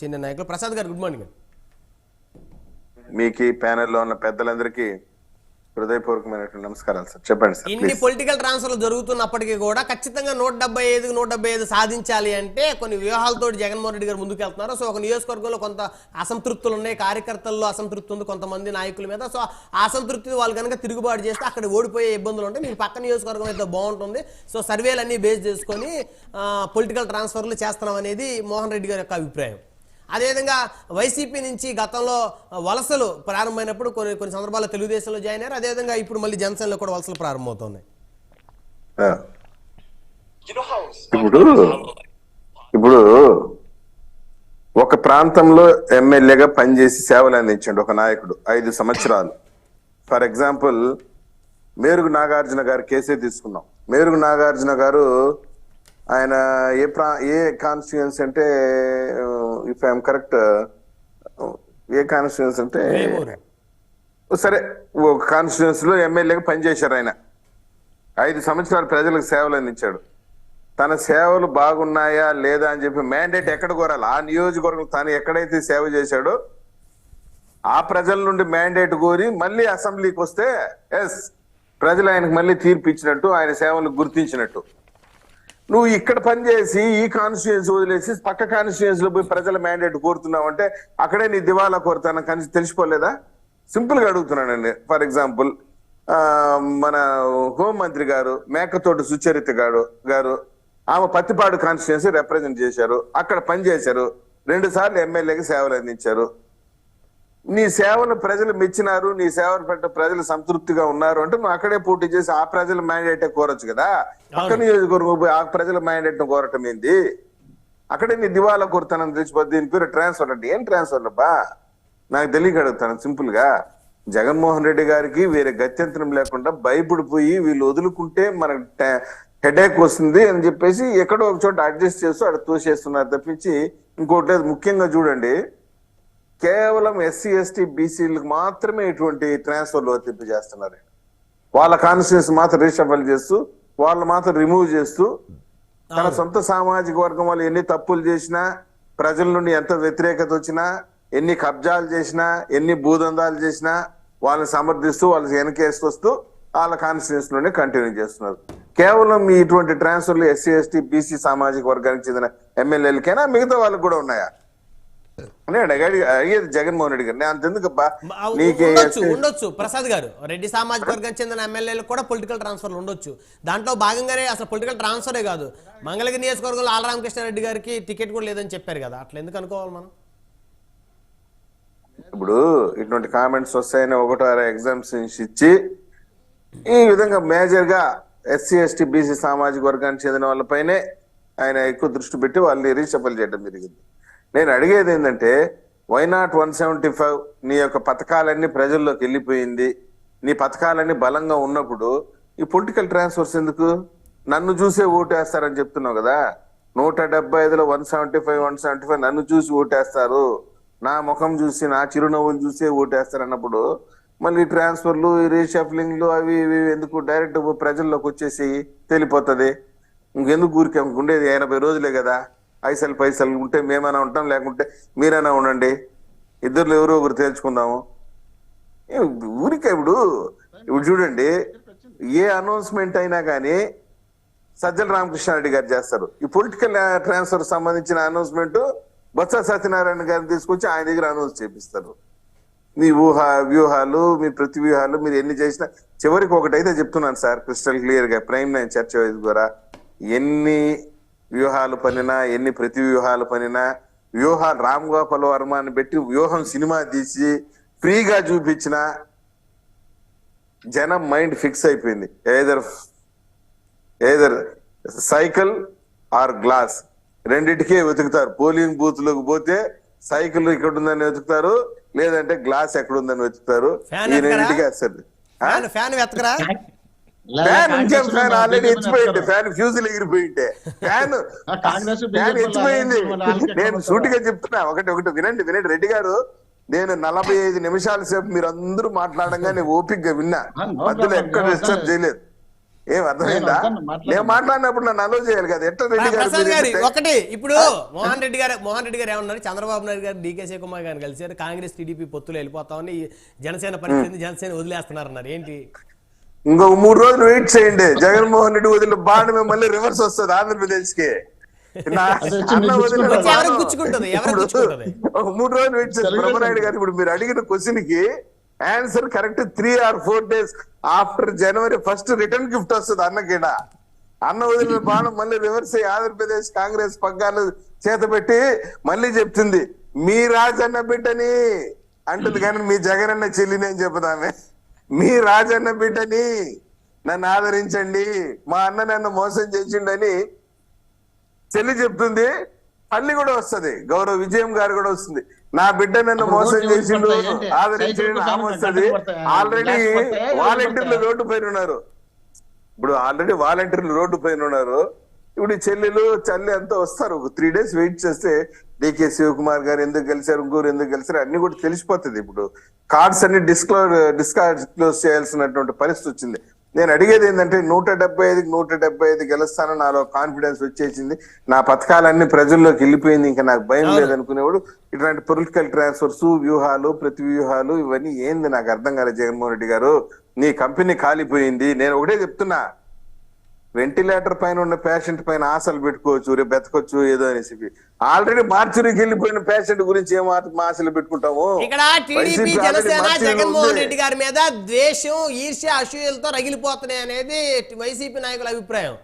Senior నాయకులు. ప్రసాద్ గారు good morning మీకు ప్యానెల్లో ఉన్న పెద్దలందరికీ హృదయపూర్వకమైనటువంటి నమస్కారాలు సార్. చెప్పండి సార్ ఇన్ని పొలిటికల్ ట్రాన్స్ఫర్లు జరుగుతున్నప్పటికీ కూడా ఖచ్చితంగా నూట డెబ్బై ఐదుకు నూట డెబ్బై ఐదు సాధించాలి అంటే కొన్ని వ్యూహాలతో జగన్మోహన్ రెడ్డి గారు ముందుకు వెళ్తున్నారు సో ఒక నియోజకవర్గంలో కొంత అసంతృప్తులు ఉన్నాయి కార్యకర్తల్లో అసంతృప్తి ఉంది కొంతమంది నాయకుల మీద. సో అసంతృప్తి వాళ్ళు కనుక తిరుగుబాటు చేస్తే అక్కడ ఓడిపోయే ఇబ్బందులు ఉంటాయి. మీరు పక్క నియోజకవర్గం అయితే బాగుంటుంది. సో సర్వేలు అన్ని బేస్ చేసుకొని పొలిటికల్ ట్రాన్స్ఫర్లు చేస్తున్నాం అనేది మోహన్ రెడ్డి గారి యొక్క అభిప్రాయం. అదేవిధంగా వైసీపీ నుంచి గతంలో వలసలు ప్రారంభమైనప్పుడు కొన్ని కొన్ని సందర్భాల్లో తెలుగుదేశంలో జాయిన్ అయ్యారు. అదేవిధంగా ఇప్పుడు మళ్ళీ జనసేనలో కూడా వలసలు ప్రారంభమవుతున్నాయి. ఇప్పుడు ఇప్పుడు ఒక ప్రాంతంలో ఎమ్మెల్యేగా పనిచేసి సేవలు అందించండి ఒక నాయకుడు ఐదు సంవత్సరాలు. ఫర్ ఎగ్జాంపుల్ మేరుగు నాగార్జున గారి కేసే తీసుకున్నాం. మేరుగు నాగార్జున గారు ఆయన ఏ ప్రా ఏ కాన్స్టిట్యుయెన్సీ అంటే ఇఫ్ ఐఎమ్ కరెక్ట్ ఏ కాన్స్టిట్యుయెన్సీ అంటే సరే ఒక కాన్స్టిట్యుయెన్సీ లో ఎమ్మెల్యేగా పనిచేశారు ఆయన. ఐదు సంవత్సరాలు ప్రజలకు సేవలు అందించాడు. తన సేవలు బాగున్నాయా లేదా అని చెప్పి మ్యాండేట్ ఎక్కడ కోరాలి? ఆ నియోజకవర్గం తను ఎక్కడైతే సేవ చేశాడో ఆ ప్రజల నుండి మ్యాండేట్ కోరి మళ్ళీ అసెంబ్లీకి వస్తే ఎస్ ప్రజలు ఆయనకు మళ్ళీ తీర్పు ఇచ్చినట్టు ఆయన సేవలు గుర్తించినట్టు. నువ్వు ఇక్కడ పనిచేసి ఈ కాన్స్టిట్యుయెన్సీ వదిలేసి పక్క కాన్స్టిట్యుయెన్సీ లో పోయి ప్రజల మ్యాండేట్ కోరుతున్నావు అంటే అక్కడే నీ దివాలా కోరుతాను కానీ తెలిసిపోలేదా? సింపుల్గా అడుగుతున్నానండి. ఫర్ ఎగ్జాంపుల్ మన హోంమంత్రి గారు మేకతోటి సుచరిత గారు గారు ఆమె పత్తిపాడు కాన్స్టిట్యుయెన్సీ రిప్రజెంట్ చేశారు. అక్కడ పనిచేశారు రెండు సార్లు ఎమ్మెల్యేకి సేవలు అందించారు. నీ సేవలు ప్రజలు మెచ్చినారు నీ సేవలు పట్ల ప్రజలు సంతృప్తిగా ఉన్నారు అంటే నువ్వు అక్కడే పోటీ చేసి ఆ ప్రజల మ్యాండేట్ కోరొచ్చు కదా? పక్క నియోజకవర్గం పోయి ఆ ప్రజల మ్యాండేట్ కోరటం ఏంది? అక్కడే నీ దివాలా కోరుతానని తెలిసిపోద్ది దీని పేరు ట్రాన్స్ఫర్ అంటే ఏం ట్రాన్స్ఫర్ బా నాకు తెలియక అడుగుతాను సింపుల్గా. జగన్మోహన్ రెడ్డి గారికి వేరే గత్యంతరం లేకుండా భయపడిపోయి వీళ్ళు వదులుకుంటే మనకు హెడేక్ వస్తుంది అని చెప్పేసి ఎక్కడో ఒక చోట అడ్జస్ట్ చేస్తూ అక్కడ తోసేస్తున్నారు తప్పించి ఇంకోటి లేదు. ముఖ్యంగా చూడండి కేవలం ఎస్సీ ఎస్టీ బీసీలకు మాత్రమే ఇటువంటి ట్రాన్స్ఫర్లు వర్తింపు చేస్తున్నారు వాళ్ళ కాన్స్టిట్యూన్స్ మాత్రం రీషఫల్ చేస్తూ వాళ్ళు మాత్రం రిమూవ్ చేస్తూ తన సొంత సామాజిక వర్గం వాళ్ళు ఎన్ని తప్పులు చేసినా ప్రజల నుండి ఎంత వ్యతిరేకత వచ్చినా ఎన్ని కబ్జాలు చేసినా ఎన్ని భూదందాలు చేసినా వాళ్ళని సమర్థిస్తూ వాళ్ళకి వెనకేసుకొస్తూ వాళ్ళ కాన్స్టిట్యూన్స్ నుండి కంటిన్యూ చేస్తున్నారు. కేవలం ఈ ఇటువంటి ట్రాన్స్ఫర్లు ఎస్సీ ఎస్టీ బీసీ సామాజిక వర్గానికి చెందిన ఎమ్మెల్యేలకైనా మిగతా వాళ్ళకి కూడా ఉన్నాయా? నేను అడిగి అడిగేది జగన్మోహన్ రెడ్డి గారు అంతెందుకబ్బా నీకే ఉండొచ్చు ఉండొచ్చు. ప్రసాద్ గారు రెడ్డి సామాజిక వర్గానికి చెందిన ఎమ్మెల్యేలకు కూడా పొలిటికల్ ట్రాన్స్ఫర్లు ఉండొచ్చు. దాంట్లో భాగంగానే అసలు పొలిటికల్ ట్రాన్స్ఫరే కాదు. మంగళగిరి నియోజకవర్గంలో ఆల రామకృష్ణారెడ్డి గారికి టికెట్ కూడా లేదని చెప్పారు కదా. అట్లా ఎందుకు అనుకోవాలి మనం? ఇప్పుడు ఇటువంటి కామెంట్స్ వస్తాయని ఒకటో ఎగ్జామ్స్ ఇచ్చి ఈ విధంగా మేజర్గా ఎస్సీ ఎస్టీ బీసీ సామాజిక వర్గానికి చెందిన వాళ్ళపైనే ఆయన ఎక్కువ దృష్టి పెట్టి వాళ్ళని రీచబుల్ చేయడం జరిగింది. నేను అడిగేది ఏంటంటే why not one seventy five నీ యొక్క పథకాలన్నీ ప్రజల్లోకి వెళ్ళిపోయింది. నీ పథకాలన్నీ బలంగా ఉన్నప్పుడు ఈ పొలిటికల్ ట్రాన్స్ఫర్స్ ఎందుకు? నన్ను చూసే ఓటేస్తారని చెప్తున్నావు కదా. నూట డెబ్బై ఐదులో one seventy five one seventy five నన్ను చూసి ఓటేస్తారు. నా ముఖం చూసి నా చిరునవ్వును చూసి ఓటేస్తారు అన్నప్పుడు మళ్ళీ ట్రాన్స్ఫర్లు రీషఫ్లింగ్లు అవి ఇవి ఎందుకు డైరెక్ట్ ప్రజల్లోకి వచ్చేసి తెలిపోతుంది? ఇంకెందుకు ఊరికే? ఉండేది ఎనభై రోజులే కదా. ఐసల్ పైసలు ఉంటే మేమైనా ఉంటాం లేకుంటే మీరైనా ఉండండి. ఇద్దరు ఎవరో ఒకరు తేల్చుకుందాము. ఏ ఊరికే ఇప్పుడు ఇప్పుడు చూడండి ఏ అనౌన్స్మెంట్ అయినా కానీ సజ్జల రామకృష్ణారెడ్డి గారు చేస్తారు. ఈ పొలిటికల్ ట్రాన్స్ఫర్ సంబంధించిన అనౌన్స్మెంట్ బొత్స సత్యనారాయణ గారిని తీసుకొచ్చి ఆయన దగ్గర అనౌన్స్ చేపిస్తారు. మీ ఊహ వ్యూహాలు మీ ప్రతి వ్యూహాలు మీరు ఎన్ని చేసినా చివరికి ఒకటైతే చెప్తున్నాను సార్ క్రిస్టల్ క్లియర్గా ప్రైమ్ నైన్ చర్చ ద్వారా ఎన్ని వ్యూహాలు పనినా ఎన్ని ప్రతి వ్యూహాలు పనినా వ్యూహాలు రామ్ గోపాల్ వర్మని పెట్టి వ్యూహం సినిమా తీసి ఫ్రీగా చూపించిన జనం మైండ్ ఫిక్స్ అయిపోయింది. Either either cycle or glass. రెండిటికే వెతుకుతారు. పోలింగ్ బూత్లోకి పోతే సైకిల్ ఇక్కడ ఉందని వెతుకుతారు లేదంటే గ్లాస్ ఎక్కడ ఉందని వెతుకుతారు ఈ? రెండింటికి ఫ్యాన్ ఫ్యాన్ వెతకరా? ఫ్యాన్ ఇంకేం ఫ్యాన్ ఆల్రెడీ ఎచ్చిపోయింది ఫ్యాన్ ఫ్యూజులు ఎగిరిపోయింటే ఫ్యాన్ ఫ్యాన్ నేను సూటిగా చెప్తున్నా ఒకటి ఒకటి వినండి వినండి. రెడ్డి గారు నేను నలభై ఐదు నిమిషాల సేపు మీరు అందరూ మాట్లాడంగా నేను ఓపిక్గా విన్నా మధ్యలో. ఎక్కడ డిస్టర్బ్. చేయలేదు. ఏం అర్థమైందా. నేను మాట్లాడినప్పుడు నన్ను అలో చేయాలి కదా ఎట్లా రెడ్డి గారు గారి ఒకటి ఇప్పుడు మోహన్ రెడ్డి గారు మోహన్ రెడ్డి గారు ఏమన్నారు? చంద్రబాబు నాయుడు గారు డీకే శివకుమార్ గారిని కలిసారు కాంగ్రెస్ టీడీపీ పొత్తులు వెళ్ళిపోతామని ఈ జనసేన పరిస్థితి జనసేన వదిలేస్తున్నారన్నారు ఏంటి? ఇంకొక మూడు రోజులు వెయిట్ చేయండి. జగన్మోహన్ రెడ్డి వదిలిన బాండ్ మళ్ళీ రివర్స్ వస్తుంది ఆంధ్రప్రదేశ్కి అన్న మూడు రోజులు వెయిట్ చేయండి తెలుగుదేశం. బ్రహ్మనాయుడు గారు ఇప్పుడు మీరు అడిగిన క్వశ్చన్కి answer correct three or four days after January first return gift వస్తుంది అన్నకిడ అన్న వదిలిన బాణం మళ్ళీ రివర్స్ అయ్యి ఆంధ్రప్రదేశ్ కాంగ్రెస్ పగ్గాలు చేత పెట్టి మళ్ళీ చెప్తుంది మీ రాజన్న బిడ్డని అంటుంది. కానీ మీ జగనన్న చెల్లిని అని చెప్పుదామే? మీ రాజన్న బిడ్డని నన్ను ఆదరించండి మా అన్న నన్ను మోసం చేసిండని చెల్లి చెప్తుంది. తల్లి కూడా వస్తది. గౌరవ విజయం గారు కూడా వస్తుంది. నా బిడ్డ నన్ను మోసం చేసిండు? ఆదరించండి ఆమె వస్తది. ఆల్రెడీ వాలంటీర్లు. రోడ్డు పైన ఉన్నారు. ఇప్పుడు ఆల్రెడీ వాలంటీర్లు రోడ్డు పైన ఉన్నారు. ఇప్పుడు చెల్లెలు చల్లి అంతా వస్తారు. త్రీ డేస్ వెయిట్ చేస్తే డికే శివకుమార్ గారు ఎందుకు గెలిచారు ఇంకోరు ఎందుకు గెలిచారు అన్ని కూడా తెలిసిపోతుంది. ఇప్పుడు కార్డ్స్ అన్ని డిస్క్లోజ్ డిస్కార్డ్ క్లోజ్ చేయాల్సినటువంటి పరిస్థితి వచ్చింది. నేను అడిగేది ఏంటంటే నూట డెబ్బై ఐదుకి నూట డెబ్బై ఐదు గెలుస్తాను నాలో కాన్ఫిడెన్స్ వచ్చేసింది. నా పథకాలన్నీ ప్రజల్లోకి వెళ్ళిపోయింది ఇంకా నాకు భయం లేదు అనుకునేవాడు ఇట్లాంటి పొలిటికల్ ట్రాన్స్ఫర్స్ వ్యూహాలు ప్రతి వ్యూహాలు ఇవన్నీ ఏంది నాకు అర్థం కాలేదు జగన్మోహన్ రెడ్డి గారు? నీ కంపెనీ కాలిపోయింది నేను ఒకటే చెప్తున్నా వెంటిలేటర్ పైన ఉన్న పేషెంట్ పైన ఆశలు పెట్టుకోవచ్చు రేపు బతకొచ్చు ఏదో అనేసి ఆల్రెడీ మార్చురీకి వెళ్ళిపోయిన పేషెంట్ గురించి ఏం ఆశ- ఆశలు పెట్టుకుంటాము ఇక్కడ టీడీపీ జనసేన జగన్మోహన్. రెడ్డి గారి మీద ద్వేషం ఈర్ష్య అసూయలతో రగిలిపోతున్నాయి అనేది వైసీపీ నాయకుల అభిప్రాయం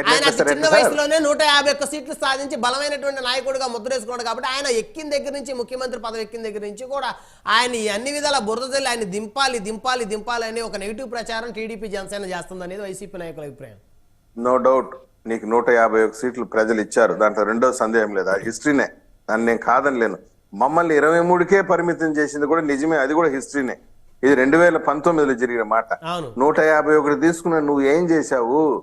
ఆయన? చిన్న? వయసులోనే నూట యాభై ఒక్క సీట్లు సాధించి బలమైనటువంటి నాయకుడిగా ముద్రేసుకున్నాడు కాబట్టి ఆయన ఎక్కిన దగ్గర నుంచి ముఖ్యమంత్రి పదవి ఎక్కిన దగ్గర నుంచి కూడా ఆయన ఈ అన్ని విధాల బురద జల్లి ఆయన దింపాలి దింపాలి దింపాలి అని ఒక నెగిటివ్ ప్రచారం టీడీపీ జనసేన చేస్తుంది అనేది వైసీపీ నాయకుల అభిప్రాయం నో డౌట్ నీకు నూట యాభై ఒక సీట్లు ప్రజలు ఇచ్చారు. దాంట్లో రెండో సందేహం లేదు. అది హిస్టరీనే. దాన్ని నేను కాదనలేను మమ్మల్ని ఇరవై మూడుకే పరిమితం చేసింది కూడా నిజమే. అది కూడా హిస్టరీనే. ఇది రెండు వేల పంతొమ్మిదిలో జరిగిన మాట. నూట యాభై ఒకటి తీసుకున్న నువ్వు ఏం చేశావు?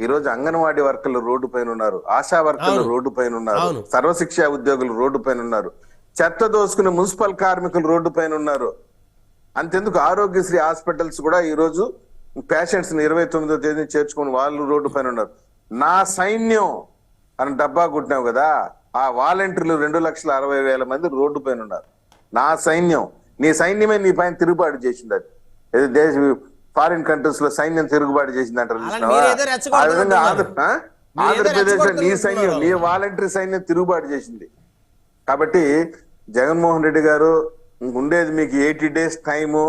ఈ రోజు అంగన్వాడీ వర్కర్లు రోడ్డు పైన ఉన్నారు. ఆశా వర్కర్లు. రోడ్డు పైన ఉన్నారు. సర్వశిక్ష ఉద్యోగులు రోడ్డు పైన ఉన్నారు. చెత్త దోసుకునే మున్సిపల్ కార్మికులు రోడ్డు పైన ఉన్నారు. అంతెందుకు? ఆరోగ్యశ్రీ హాస్పిటల్స్ కూడా ఈ రోజు పేషెంట్స్ని ఇరవై తొమ్మిదో తేదీ చేర్చుకుని వాళ్ళు రోడ్డు పైన ఉన్నారు. నా సైన్యం అని డబ్బా కొట్టినావు కదా ఆ వాలంటీర్లు రెండు లక్షల అరవై వేల మంది రోడ్డు పైన ఉన్నారు. నా సైన్యం నీ సైన్యమే నీ పైన తిరుగుబాటు చేసింది అది. దేశ ఫారిన్ కంట్రీస్లో సైన్యం తిరుగుబాటు చేసింది అంటారు ఆ. విధంగా ఆంధ్రప్రదేశ్ నీ. సైన్యం నీ వాలంటరీ సైన్యం తిరుగుబాటు చేసింది. కాబట్టి జగన్మోహన్ రెడ్డి గారు ఉండేది మీకు ఎయిటీ డేస్ టైము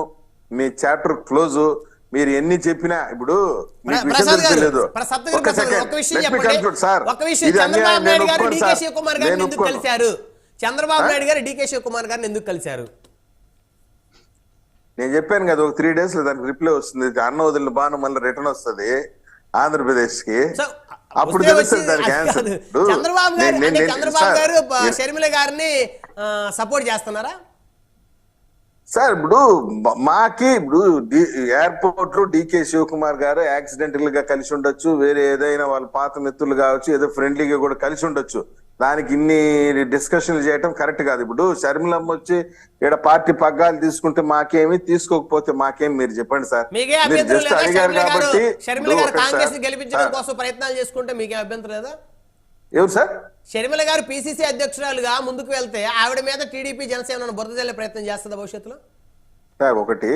మీ చాప్టర్ క్లోజ్ మీరు ఎన్ని చెప్పినా ఇప్పుడు. కలిశారు? చంద్రబాబు? నాయుడు గారు డీకే శివకుమార్ గారిని ఎందుకు కలిశారు? నేను చెప్పాను కదా ఒక త్రీ డేస్లో దానికి రిప్లై వస్తుంది. అన్న వదిలిన బాణం మళ్ళీ రిటర్న్ వస్తుంది ఆంధ్రప్రదేశ్కి అప్పుడు తెలుస్తుంది దానికి ఆన్సర్. చంద్రబాబు గారు చంద్రబాబు గారు షర్మిల గారిని సపోర్ట్ చేస్తున్నారా? సార్ ఇప్పుడు మాకి ఇప్పుడు ఎయిర్పోర్ట్లో డికే శివకుమార్ గారు యాక్సిడెంటల్గా కలిసి ఉండొచ్చు వేరే ఏదైనా వాళ్ళ పాత మిత్రులు కావచ్చు ఏదో ఫ్రెండ్లీగా కూడా కలిసి ఉండొచ్చు. దానికి ఇన్ని డిస్కషన్లు చేయటం కరెక్ట్ కాదు. ఇప్పుడు షర్మిలమ్మ వచ్చి ఇక్కడ పార్టీ పగ్గాలు తీసుకుంటే మాకేమి తీసుకోకపోతే మాకేం మీరు చెప్పండి సార్. మీరు అడిగారు గారు? కాబట్టి ప్రయత్నాలు చేసుకుంటే మీకే అభ్యంతరం లేదా? ఎవరు సార్? షర్మిల గారు పిసిసి అధ్యక్షురాలుగా ముందుకు వెళ్తే ఆవిడ మీద టీడీపీ జనసేన బురద జల్లే ప్రయత్నం చేస్తుందా భవిష్యత్తులో? సార్ ఒకటి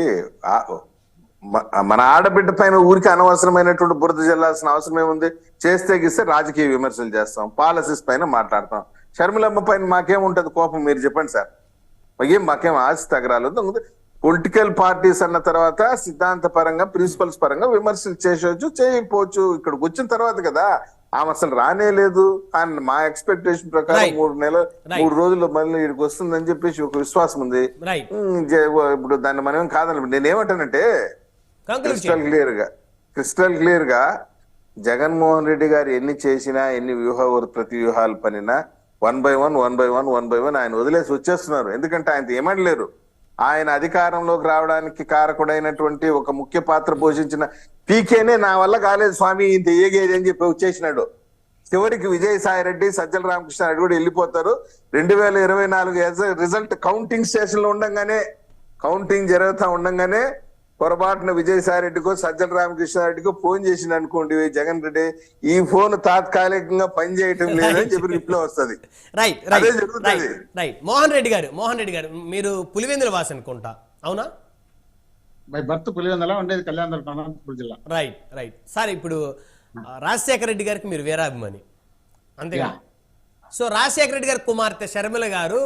మన ఆడబిడ్డ పైన ఊరికి అనవసరమైనటువంటి బురద జల్లాల్సిన అవసరం ఏముంది? చేస్తే గిస్తే రాజకీయ విమర్శలు చేస్తాం పాలసీస్ పైన మాట్లాడతాం. షర్మిలమ్మ పైన మాకేం ఉంటది కోపం మీరు చెప్పండి సార్. ఏం మాకేం ఆశ తగరాలేదు పొలిటికల్ పార్టీస్ అన్న తర్వాత సిద్ధాంత పరంగా ప్రిన్సిపల్స్ పరంగా విమర్శలు చేసొచ్చు చేయకపోవచ్చు. ఇక్కడికి వచ్చిన తర్వాత కదా ఆమె అసలు రానే లేదు. కానీ మా ఎక్స్పెక్టేషన్ ప్రకారం. మూడు నెలలు. మూడు రోజుల్లో మళ్ళీ ఇక్కడికి వస్తుందని చెప్పేసి ఒక విశ్వాసం ఉంది. ఇప్పుడు దాన్ని మనం కాదని నేనేమంటానంటే క్రిస్టల్ క్లియర్గా క్రిస్టల్ క్లియర్గా జగన్మోహన్ రెడ్డి గారు ఎన్ని చేసినా ఎన్ని వ్యూహ ప్రతి వ్యూహాలు పనినా one by one one by one one by one ఆయన వదిలేసి వచ్చేస్తున్నారు. ఎందుకంటే ఆయన ఏమనలేరు ఆయన అధికారంలోకి రావడానికి కారకుడైనటువంటి ఒక ముఖ్య పాత్ర పోషించిన పీకేనే నా వల్ల కాలేదు స్వామి ఇంత ఏగేది అని చెప్పి వచ్చేసినాడు. చివరికి విజయసాయి రెడ్డి సజ్జల రామకృష్ణారెడ్డి కూడా వెళ్ళిపోతారు. రెండు వేల ఇరవై నాలుగు రిజల్ట్ కౌంటింగ్ స్టేషన్లో ఉండంగానే కౌంటింగ్ జరుగుతా ఉండంగానే పొరపాటున విజయసాయి రెడ్డికో సజ్జల రామకృష్ణారెడ్డికో ఫోన్ చేసిండు అనుకోండి జగన్ రెడ్డి ఈ ఫోన్ తాత్కాలికంగా పనిచేయటం లేదని చెప్పి రిప్లై వస్తది. రైట్ రైట్ మోహన్ రెడ్డి గారు మోహన్ రెడ్డి గారు మీరు పులివెందుల వాసి అనుకుంటా అవునా? బై బర్త్ పులివెందల ఉండేది కళ్యాణ అనంతపురం జిల్లా. రైట్ రైట్ సార్ ఇప్పుడు ఆ, రాజశేఖర రెడ్డి గారికి మీరు వీరాభిమాని. అంతేగా. సో రాజశేఖర రెడ్డి గారి కుమార్తె షర్మిల గారు